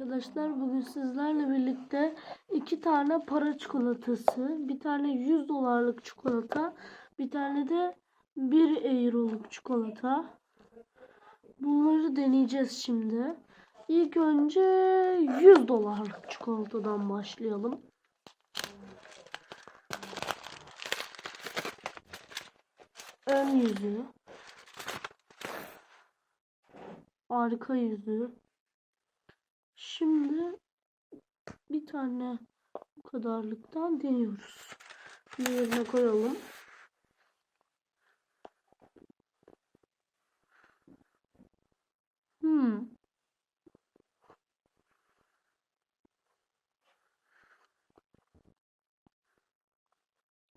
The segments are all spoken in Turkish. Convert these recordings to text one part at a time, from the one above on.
Arkadaşlar bugün sizlerle birlikte iki tane para çikolatası, bir tane 100 dolarlık çikolata, bir tane de 1 euroluk çikolata. Bunları deneyeceğiz şimdi. İlk önce 100 dolarlık çikolatadan başlayalım. Ön yüzü. Arka yüzü. Şimdi bir tane bu kadarlıktan deniyoruz. Şimdi yerine koyalım. Hmm.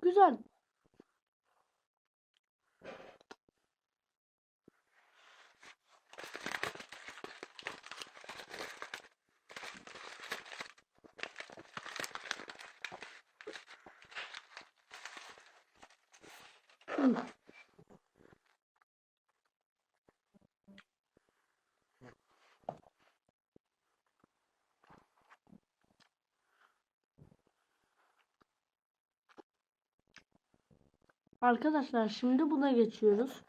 Güzel. Arkadaşlar şimdi buna geçiyoruz.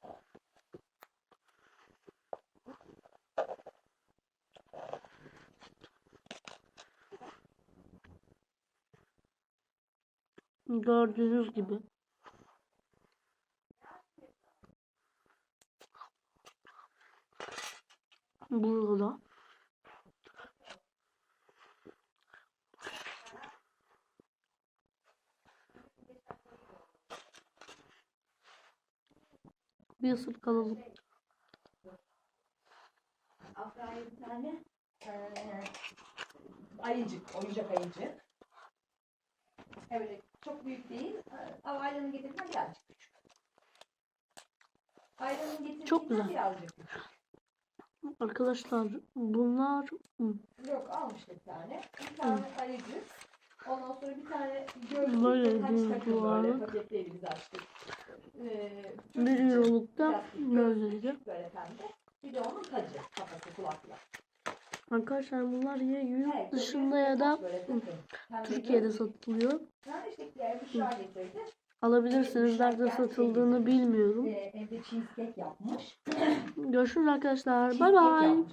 Gördüğünüz gibi. Burada. Bir ısırık alalım. Afra'ya bir tane eee ayıcık, oyuncak ayıcık. Evet, çok büyük değil ama ayranın getirdiğinden birazcık küçük. Çok güzel. birazcık küçük. Arkadaşlar bunlar Yok almış bir tane. Bir tane ayıcık. Ondan sonra bir tane gözlük. Böyle bir takım böyle paketleyip biz açtık. Eee, bir euroluk da plastik gözlüğü. böyle pembe. Bir de onun tacı, kafası, kulaklı. Arkadaşlar bunlar ya yurt Evet, dışında ya da Türkiye'de satılıyor. Yani işte e, Büşra getirdi. Alabilirsiniz. Nerede satıldığını bilmiyorum. E, evde cheesecake yapmış. Görüşürüz arkadaşlar. Bay bay.